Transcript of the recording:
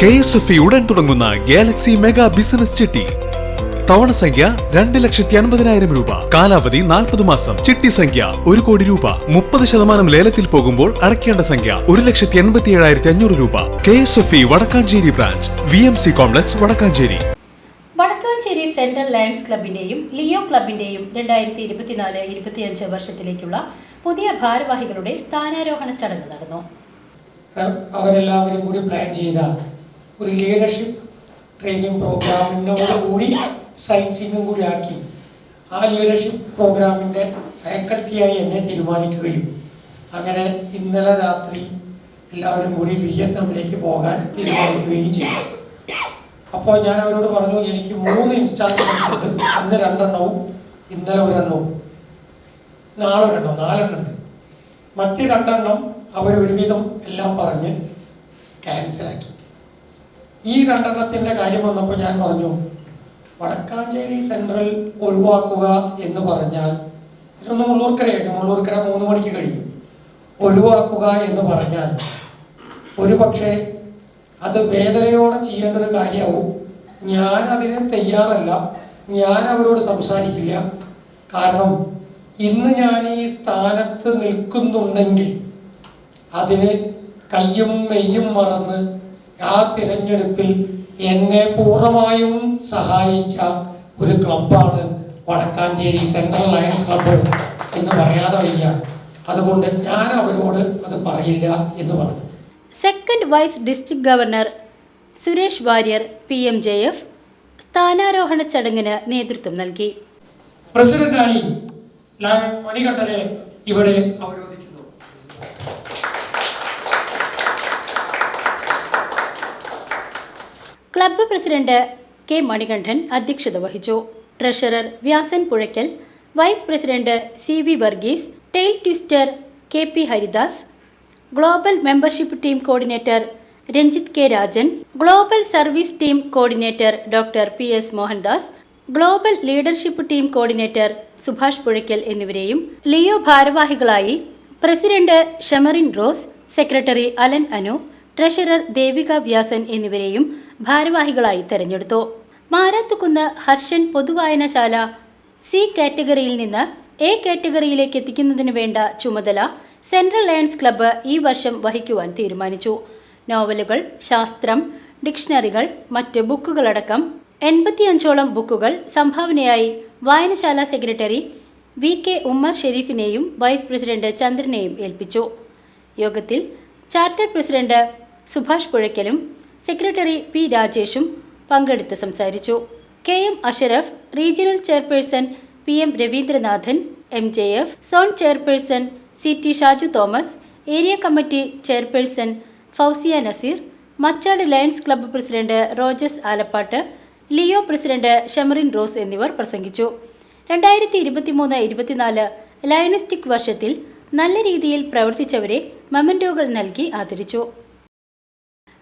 K S F ഉടൻ തുടങ്ങുന്ന Galaxy mega business ചിട്ടി. തവണ സംഖ്യ രണ്ട് ലക്ഷത്തി അൻപതിനായിരം രൂപ. കാലാവധി നാൽപ്പത് മാസം. ചിട്ടി സംഖ്യ ഒരു കോടി രൂപ. മുപ്പത് ശതമാനം ലേലത്തിൽ പോകുമ്പോൾ അടയ്ക്കേണ്ട സംഖ്യ ഒരു ലക്ഷത്തി എൺപത്തി ഏഴായിരത്തി അഞ്ഞൂറ് രൂപ. K S F E Vadakkanchery branch. V M C complex Vadakkanchery. Vadakkanchery central Lions ക്ലബിന്റെയും Leo ക്ലബിന്റെയും രണ്ടായിരത്തി ഇരുപത്തിനാല് ഇരുപത്തിയഞ്ച് വർഷത്തിലേക്കുള്ള പുതിയ ഭാരവാഹികളുടെ സ്ഥാനാരോഹണ ചടങ്ങ് നടന്നു. അവരെല്ലാവരും കൂടി പ്ലാൻ ചെയ്ത ഒരു ലീഡർഷിപ്പ് ട്രെയിനിങ് പ്രോഗ്രാമിനോട് കൂടി സയൻസിങ്ങും കൂടി ആക്കി. ആ ലീഡർഷിപ്പ് പ്രോഗ്രാമിന്റെ ഫാക്കൽറ്റിയായി എന്നെ തീരുമാനിക്കുകയും അങ്ങനെ ഇന്നലെ രാത്രി എല്ലാവരും കൂടി വിയറ്റ്നാമിലേക്ക് പോകാൻ തീരുമാനിക്കുകയും ചെയ്തു. അപ്പോൾ ഞാൻ അവരോട് പറഞ്ഞു എനിക്ക് മൂന്ന് ഇൻസ്റ്റാളേഷൻസ് ഉണ്ട്. ഇന്ന് രണ്ടെണ്ണവും ഇന്നലെ ഒരെണ്ണവും നാളെ ഒരെണ്ണം നാലെണ്ണം ഉണ്ട്. മറ്റ് രണ്ടെണ്ണം അവർ ഒരുവിധം എല്ലാം പറഞ്ഞ് ക്യാൻസലാക്കി ഈ രണ്ടെണ്ണത്തിന്റെ കാര്യം വന്നപ്പോൾ ഞാൻ പറഞ്ഞു വടക്കാഞ്ചേരി സെൻട്രൽ ഒഴിവാക്കുക എന്ന് പറഞ്ഞാൽ ഇതൊന്ന് മുള്ളൂർക്കരയായിട്ട് മുള്ളൂർക്കര മൂന്ന് മണിക്ക് കഴിഞ്ഞു. ഒഴിവാക്കുക എന്ന് പറഞ്ഞാൽ ഒരു പക്ഷേ അത് വേദനയോടെ ചെയ്യേണ്ട ഒരു കാര്യമാവും. ഞാൻ അതിന് തയ്യാറല്ല ഞാൻ അവരോട് സംസാരിക്കില്ല. കാരണം ഇന്ന് ഞാൻ ഈ സ്ഥാനത്ത് നിൽക്കുന്നുണ്ടെങ്കിൽ അതിന് കയ്യും മെയ്യും മറന്ന് ആ തിരഞ്ഞെടുപ്പിൽ എന്നെ പൂർണമായും സഹായിച്ച ഒരു ക്ലബാണ് വടക്കാഞ്ചേരി സെൻട്രൽ ലയൺസ് ക്ലബ്ബ് എന്ന് പറയാതെ വയ്യ. അതുകൊണ്ട് ഞാൻ അവരോട് അത് പറയില്ല എന്ന് പറഞ്ഞു. Second vice district governor Suresh Warrier P M J F സ്ഥാനാരോഹണ ചടങ്ങിന് നേതൃത്വം നൽകി. പ്രസിഡന്റായി മണികണ്ഠനെ ഇവിടെ അവരോധിക്കുന്നു ക്ലബ്ബ് പ്രസിഡന്റ് കെ മണികണ്ഠൻ അധ്യക്ഷത വഹിച്ചു. Treasurer Vyasan Puzhakkal vice president C V Varghese tail twister K P Haridas global membership team coordinator Ranjith K Rajan global service team coordinator doctor P S Mohandas global leadership team coordinator Subhash Puzhakkal എന്നിവരെയും Leo ഭാരവാഹികളായി president Shamarin Rose secretary Alan Anu treasurer Devika Vyasan എന്നിവരെയും ഭാരവാഹികളായി തെരഞ്ഞെടുത്തു. Marathukunnu Harshan പൊതുവായനശാല C കാറ്റഗറിയിൽ നിന്ന് A കാറ്റഗറിയിലേക്ക് എത്തിക്കുന്നതിന് വേണ്ട ചുമതല സെൻട്രൽ ലയൺസ് ക്ലബ്ബ് ഈ വർഷം വഹിക്കുവാൻ തീരുമാനിച്ചു. നോവലുകൾ ശാസ്ത്രം ഡിക്ഷണറികൾ മറ്റ് ബുക്കുകളടക്കം എൺപത്തിയഞ്ചോളം ബുക്കുകൾ സംഭാവനയായി വായനശാല സെക്രട്ടറി വി കെ ഉമ്മർ ഷെരീഫിനെയും വൈസ് പ്രസിഡന്റ് ചന്ദ്രനെയും ഏൽപ്പിച്ചു. യോഗത്തിൽ ചാർട്ടർ പ്രസിഡന്റ് സുഭാഷ് പുഴയ്ക്കലും സെക്രട്ടറി പി രാജേഷും പങ്കെടുത്ത് സംസാരിച്ചു. K M Ashraf regional chairperson P M Raveendranathan M J F zone chairperson C T Shaju Thomas area committee chairperson Fousiya Naseer Machad Lions club president Rojas Alappatt Leo president Shamarin Rose എന്നിവർ പ്രസംഗിച്ചു. രണ്ടായിരത്തി ഇരുപത്തിമൂന്ന് ഇരുപത്തിനാല് ലയണിസ്റ്റിക് വർഷത്തിൽ നല്ല രീതിയിൽ പ്രവർത്തിച്ചവരെ മൊമെന്റോകൾ നൽകി ആദരിച്ചു.